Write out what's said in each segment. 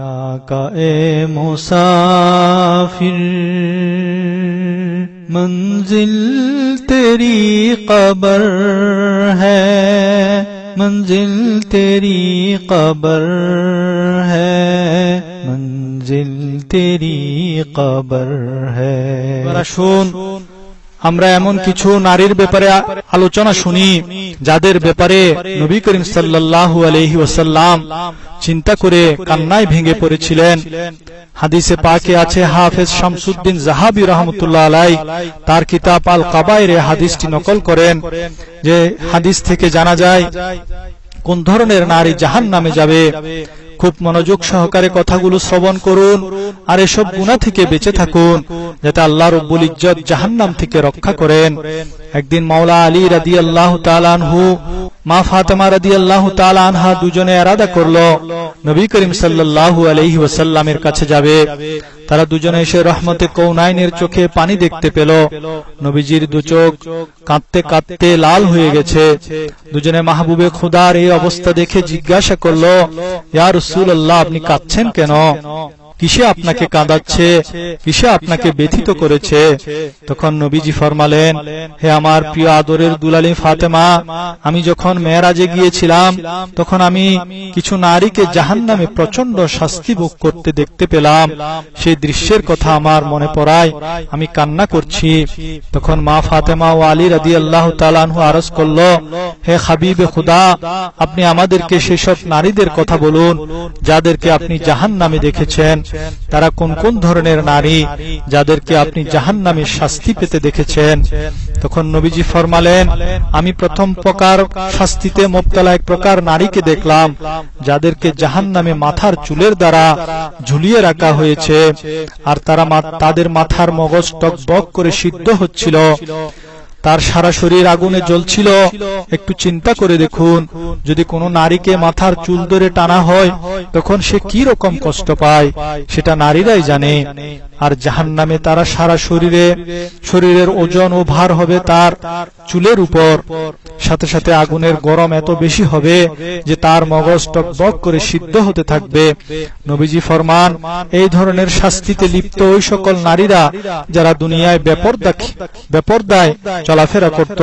دنیا کا اے مسافر، منزل تیری قبر ہے، منزل تیری قبر ہے، منزل تیری قبر ہے۔ شون۔ আমরা এমন কিছু নারীর ব্যাপারে আলোচনা শুনি, যাদের ব্যাপারে নবী করিম সাল্লাল্লাহু আলাইহি ওয়াসাল্লাম চিন্তা করে কান্নায় ভেঙে পড়েছিলেন। হাদিসে পাকে আছে হাফেজ শামসুদ্দিন জাহাবি রহমতুল্লাহ আলাই তার কিতাব আল কাবাইরে হাদিসটি নকল করেন যে হাদিস থেকে জানা যায়, কোন ধরনের নারী জাহান নামে যাবে? খুব মনোযোগ সহকারে কথাগুলো শ্রবণ করুন আর এসব গুণা থেকে বেঁচে থাকুন, যাতে আল্লাহ রব্বুল ইজ্জত জাহান্নাম থেকে রক্ষা করেন। একদিন মাওলা আলী রাদি আল্লাহ তালানহু মা ফাতেমা রাদি আল্লাহ তালানহা দুজনে এরাদা করল, নবী করিম সাল্লাল্লাহু আলাইহি ওয়াসাল্লামের কাছে যাবে। তারা দুজনে এসে রহমতে কৌনাইনের চোখে পানি দেখতে পেল। নবীজির দু চোখ কাঁদতে কাঁদতে লাল হয়ে গেছে। দুজনে মাহবুবে খুদার এই অবস্থা দেখে জিজ্ঞাসা করল ইয়া আল্লাহ আপনি কাঁদছেন কেন? কিসে আপনাকে কাঁদাচ্ছে? কিসে আপনাকে ব্যথিত করেছে? তখন নবীজি ফরমালেন হে আমার প্রিয় আদরের দুলালি ফাতেমা আমি যখন মেয়েরাজে গিয়েছিলাম তখন আমি কিছু নারীকে জাহান্নামে প্রচণ্ড শাস্তি ভোগ করতে দেখতে পেলাম। সেই দৃশ্যের কথা আমার মনে পড়ায় আমি কান্না করছি। তখন মা ফাতেমা ও আলী রাদি আল্লাহ তালানহু আরজ করল হে হাবিবে খুদা আপনি আমাদেরকে সেসব নারীদের কথা বলুন যাদেরকে আপনি জাহান নামে দেখেছেন। তারা কোন কোন ধরনের নারী যাদেরকে আপনি জাহান নামে শাস্তি পেতে দেখেছেন? তখন নবীজি ফরমালেন আমি প্রথম প্রকার শাস্তিতে মোবতলা এক প্রকার নারীকে দেখলাম যাদেরকে জাহান নামে মাথার চুলের দ্বারা ঝুলিয়ে রাখা হয়েছে। আর তারা তাদের মাথার মগজ টক বক করে সিদ্ধ হচ্ছিল। তার সারা শরীর আগুনে জ্বলছিল। একটু চিন্তা করে দেখুন, যদি কোনো নারীকে মাথার চুল ধরে টানা হয়, তখন সে কি রকম কষ্ট পায়, সেটা নারীরাই জানে। আর জাহান নামে তারা সারা শরীরে, শরীরের ওজন ও ভার হবে তার চুলের উপর। সাথে সাথে আগুনের গরম এত বেশি হবে যে তার মগজ টকবক করে সিদ্ধ হতে থাকবে। নবীজি ফরমান, এই ধরনের শাস্তিতে লিপ্ত ওই সকল নারীরা যারা দুনিয়ায় বেপর্দা বেপর্দায় চলাফেরা করত।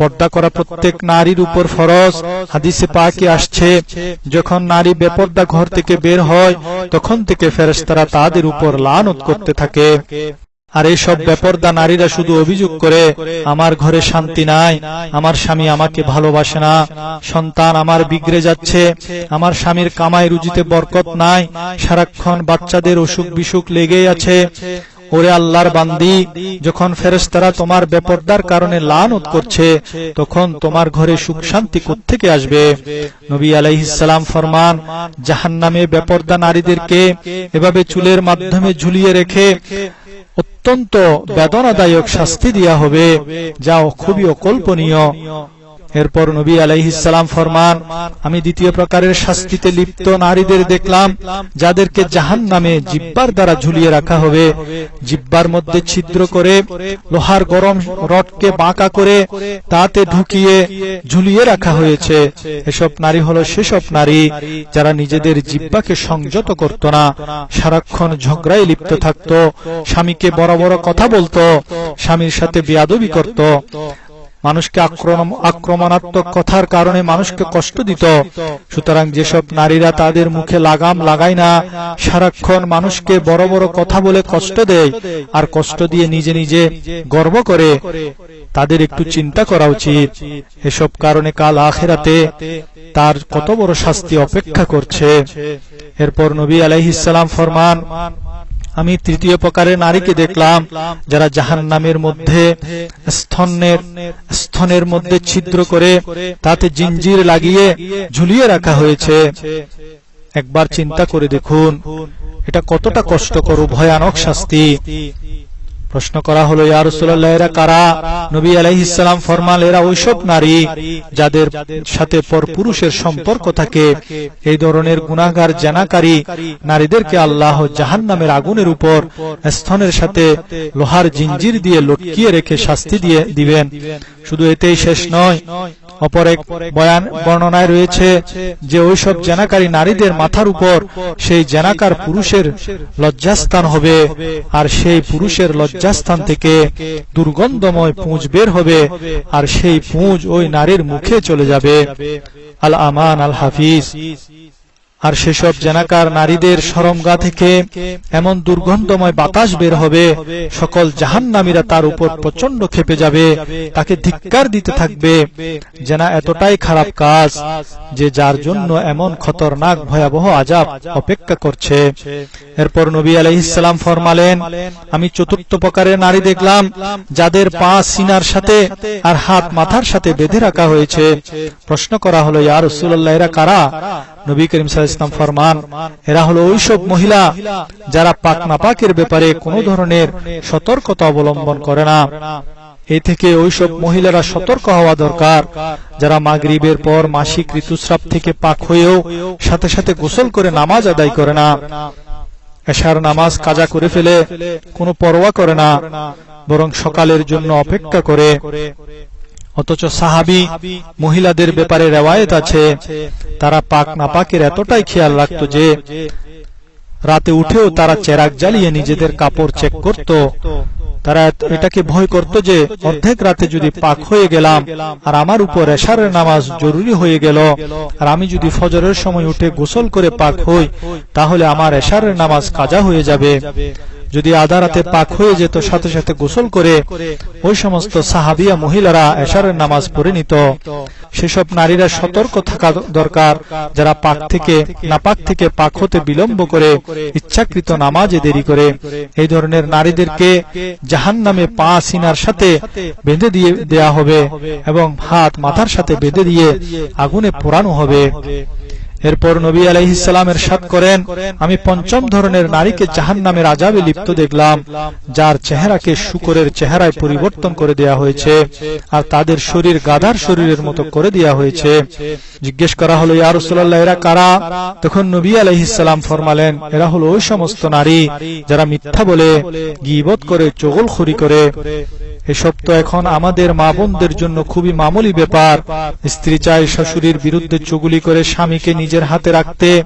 পর্দা করা প্রত্যেক নারীর উপর ফরজ। হাদিসে পাকে আসছে, যখন নারী বেপর্দা ঘর থেকে বের হয়, তখন থেকে ফেরেশতারা তাদের উপর লানত করতে থাকে। আর এইসব ব্যাপারদা নারীরা শুধু অভিযোগ করে আমার ঘরে শান্তি নাই আমার স্বামী আমাকে ভালোবাসে না সন্তান আমার বিগড়ে যাচ্ছে আমার স্বামীর কামাই রুজিতে বরকত নাই সারাক্ষণ বাচ্চাদের অসুখ বিসুখ লেগেই আছে ওরে আল্লাহর বান্দি, যখন ফেরেশতারা তোমার বেপর্দার কারণে লানত করছে, তখন তোমার ঘরে সুখ শান্তি থেকে আসবে? নবী আলাইহিসসালাম ফরমান, জাহান্নামে বেপর্দা নারীদেরকে এভাবে চুলের মাধ্যমে ঝুলিয়ে রেখে অত্যন্ত বেদনাদায়ক শাস্তি দেওয়া হবে, যা খুবই অকল্পনীয়। এরপর নবী আলাইহিসসালাম ফরমান, আমি দ্বিতীয় প্রকারের শাস্তিতে লিপ্ত নারীদের দেখলাম, যাদেরকে জাহান নামে জিব্বার দ্বারা ঝুলিয়ে রাখা হবে। জিব্বার মধ্যে ছিদ্র করে, লোহার গরম রডকে বাঁকা করে তাতে ঢুকিয়ে ঝুলিয়ে রাখা হয়েছে। এসব নারী হলো সেসব নারী যারা নিজেদের জিব্বাকে সংযত করত না, সারাক্ষণ ঝগড়ায় লিপ্ত থাকত, স্বামীকে বড় বড় কথা বলতো, স্বামীর সাথে বিয়াদবি করত। মানুষকে আক্রমণ আক্রমণাত্মক কথার কারণে মানুষকে কষ্ট দিত। সুতরাং যেসব নারীরা তাদের মুখে লাগাম লাগায় না, সারাক্ষণ মানুষকে বড় বড় কথা বলে কষ্ট দেয় আর কষ্ট দিয়ে নিজে নিজে গর্ব করে। তাদের একটু চিন্তা করা উচিত। এসব কারণে কাল আখেরাতে তার কত বড় শাস্তি অপেক্ষা করছে। এরপর নবী আলাইহিসসালাম ফরমান আমি তৃতীয় প্রকারের নারীকে দেখলাম যারা জাহান নামের মধ্যে স্থনের স্থনের মধ্যে ছিদ্র করে তাতে জিঞ্জির লাগিয়ে ঝুলিয়ে রাখা হয়েছে। একবার চিন্তা করে দেখুন এটা কতটা কষ্টকর ভয়ানক শাস্তি। প্রশ্ন করা হলো, ইয়া রাসূলুল্লাহ, এরা কারা? নবী আলাইহিস সালাম ফরমান, এরা ওইসব নারী যাদের সাথে পর পুরুষের সম্পর্ক থাকে। এই ধরনের গুনাহগার, জানাকারী নারীদেরকে আল্লাহ জাহান্নামের আগুনের উপর স্তনের সাথে লোহার জিঞ্জির দিয়ে লটকিয়ে রেখে শাস্তি দিয়ে দিবেন। শুধু এতেই শেষ নয়, অপর এক বয়ান বর্ণনায় রয়েছে যে ওইসব জেনাকারী নারীদের মাথার উপর সেই জেনাকার পুরুষের লজ্জাস্থান হবে, আর সেই পুরুষের লজ্জাস্থান থেকে দুর্গন্ধময় পুঁজ বের হবে আর সেই পুঁজ ওই নারীর মুখে চলে যাবে। আল আমান আল হাফিজ আর সেসব জেনাকার নারীদের সরমগা থেকে এমন দুর্গন্ধময় বাতাস বের হবে, সকল জাহান্নামীরা তার উপর প্রচণ্ড খেপে যাবে, তাকে ধিক্কার দিতে থাকবে। জেনা এতটাই খারাপ কাজ যে যার জন্য এমন খতরনাক ভয়াবহ আজাব অপেক্ষা করছে। এরপর নবী আলাইহিসসালাম ফরমালেন, আমি চতুর্থ প্রকারের নারী দেখলাম, যাদের পা সিনার সাথে আর হাত মাথার সাথে বেঁধে রাখা হয়েছে। প্রশ্ন করা হলো, ইয়া রাসূলুল্লাহ, এরা কারা? নবী করিম ইসলাম ফরমান। এরা হলো ওইসব মহিলা যারা পাক নাপাকের ব্যাপারে কোনো ধরনের সতর্কতা অবলম্বন করে না। এ থেকে ওইসব মহিলারা সতর্ক হওয়া দরকার। যারা মাগরিবের পর মাসিক ঋতুস্রাব থেকে পাক হয়েও সাথে সাথে গোসল করে নামাজ আদায় করে না। এশার নামাজ কাজা করে ফেলে কোনো পরোয়া করে না, বরং সকালের জন্য অপেক্ষা করে। অথচ সাহাবি মহিলাদের ব্যাপারে রেওয়ায়ত আছে। তারা পাক নাপাকের এতটাই খেয়াল রাখত যে, রাতে উঠেও তারা চেরাক জ্বালিয়ে নিজেদের কাপড় চেক করত। তারা এটাকে ভয় করত যে, অর্ধেক রাতে যদি পাক হয়ে গেলাম, আর আমার উপর এশারের নামাজ জরুরি হয়ে গেল, আর আমি যদি ফজরের সময় উঠে গোসল করে পাক হই, তাহলে আমার এশারের নামাজ কাজা হয়ে যাবে। যদি আধা রাতে পাক হয়ে যেত, সাথে সাথে গোসল করে, ওই সমস্ত সাহাবিয়া মহিলারা এশারের নামাজ পড়ে নিত। সেসব নারীরা সতর্ক থাকা দরকার, যারা পাক থেকে, নাপাক থেকে পাক হতে বিলম্ব করে, ইচ্ছাকৃত নামাজে দেরি করে। এই ধরনের নারীদেরকে জাহান নামে পা সিনার সাথে বেঁধে দিয়ে দেয়া হবে এবং হাত মাথার সাথে বেঁধে দিয়ে আগুনে পোড়ানো হবে। এরপর নবী আলাইহিসালামের সাত করেন, আমি পঞ্চম ধরনের নারীকে জাহান নামের আজাবে লিপ্ত দেখলাম, যার চেহারাকে শুকরের চেহারায় পরিবর্তন করে দেয়া হয়েছে আর তাদের শরীর গাধার শরীরের মতো করে দেয়া হয়েছে। জিজ্ঞেস করা হলো, ইয়া রাসূলুল্লাহ, এরা কারা? তখন নবী আলাইহিসসালাম ফরমালেন, এরা হলো ওই সমস্ত নারী যারা মিথ্যা বলে গীবত করে, চগলখড়ি করে। এসব তো এখন আমাদের মা বোনদের জন্য খুবই মামুলি ব্যাপার। স্ত্রী চায় শাশুড়ির বিরুদ্ধে চুগুলি করে স্বামীকে নিজের হাতে রাখতে,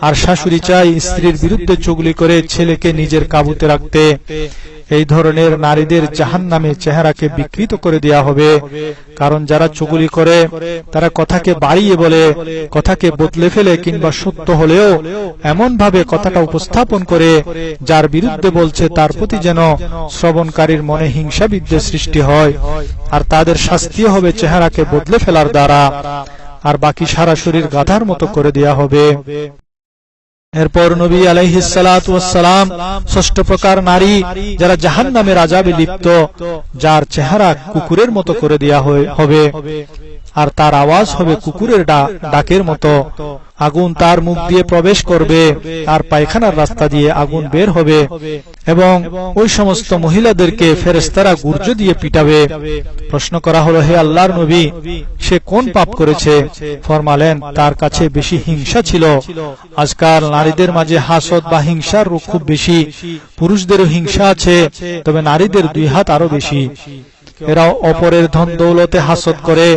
আর শাশুড়ি চাই স্ত্রীর বিরুদ্ধে চুগুলি করে ছেলেকে নিজের কাবুতে রাখতে। এই ধরনের নারীদের জাহান নামে চেহারাকে বিকৃত করে দেয়া হবে। কারণ যারা চুগুলি করে, তারা কথাকে বাড়িয়ে বলে, কথাকে বদলে ফেলে কিংবা সত্য হলেও এমন ভাবে কথাটা উপস্থাপন করে, যার বিরুদ্ধে বলছে তার প্রতি যেন শ্রবণকারীর মনে হিংসা বিদ্বেষ সৃষ্টি হয়, আর তাদের শাস্তিও হবে চেহারাকে বদলে ফেলার দ্বারা। আর বাকি সারা শরীর গাধার মতো করে দেয়া হবে। এরপর নবী আলাইহিসালাম ষষ্ঠ প্রকার নারী যারা জাহান নামের আজাবে লিপ্ত যার চেহারা কুকুরের মতো করে দেয়া হবে। আর তার আওয়াজ হবে কুকুরের ডাকের মতো। আগুন তার মুখ দিয়ে প্রবেশ করবে আর পায়খানার রাস্তা দিয়ে আগুন বের হবে। এবং ওই সমস্ত মহিলাদেরকে ফেরেস্তারা গুর্জ দিয়ে পিটাবে। প্রশ্ন করা হলো হে আল্লাহর নবী সে কোন পাপ করেছে? ফরমালেন তার কাছে বেশি হিংসা ছিল। আজকাল নারীদের মাঝে হাসদ বা হিংসার রোগ খুব বেশি। পুরুষদেরও হিংসা আছে তবে নারীদের দুই হাত আরও বেশি। এরা অপরের ধন দৌলতে হাসত করে,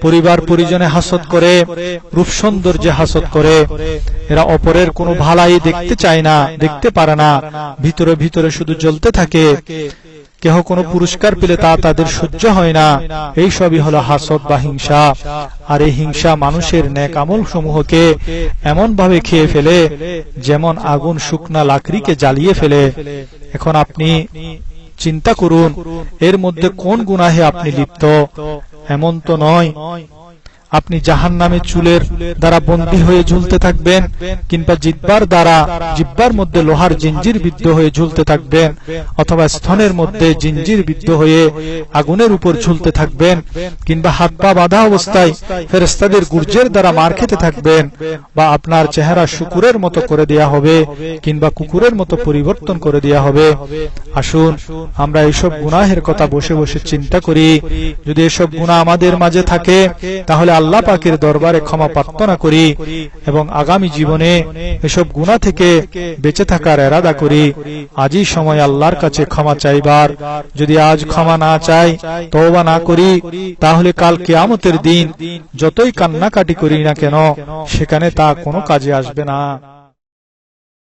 পরিবার পরিজনে হাসত করে, রূপ সৌন্দর্যে হাসত করে। এরা অপরের কোনো ভালাই দেখতে চায় না, দেখতে পারে না, ভিতরে ভিতরে শুধু জ্বলতে থাকে। কেহ কোনো পুরস্কার পেলে তা তাদের সহ্য হয় না। এই সবই হলো হাসদ বা হিংসা। আর এই হিংসা মানুষের ন্যাক আমল সমূহকে এমন ভাবে খেয়ে ফেলে, যেমন আগুন শুকনা লাকড়িকে জ্বালিয়ে ফেলে। এখন আপনি চিন্তা করুন এর মধ্যে কোন গুনাহে আপনি লিপ্ত? এমন তো নয়। আপনি জাহান নামে চুলের দ্বারা বন্দী হয়ে ঝুলতে থাকবেন, কিংবা জিব্বার দ্বারা, জিব্বার মধ্যে লোহার জিঞ্জির বিদ্ধ হয়ে ঝুলতে থাকবেন, অথবা স্থনের মধ্যে জিঞ্জির বিদ্ধ হয়ে আগুনের উপর ঝুলতে থাকবেন, কিংবা হাত পা বাঁধা অবস্থায় ফেরেস্তাদের গুর্জের দ্বারা মার খেতে থাকবেন, বা আপনার চেহারা শুকুরের মতো করে দেয়া হবে, কিংবা কুকুরের মতো পরিবর্তন করে দেয়া হবে। আসুন, আমরা এইসব গুনাহের কথা বসে বসে চিন্তা করি। যদি এসব গুণা আমাদের মাঝে থাকে, তাহলে আল্লাহ পাকের দরবারে ক্ষমা প্রার্থনা করি এবং আগামী জীবনে এসব গুণা থেকে বেঁচে থাকার এরাদা করি। আজই সময় আল্লাহর কাছে ক্ষমা চাইবার। যদি আজ ক্ষমা না চাই, তওবা না করি, তাহলে কাল কেয়ামতের দিন যতই কান্নাকাটি করি না কেন, সেখানে তা কোনো কাজে আসবে না।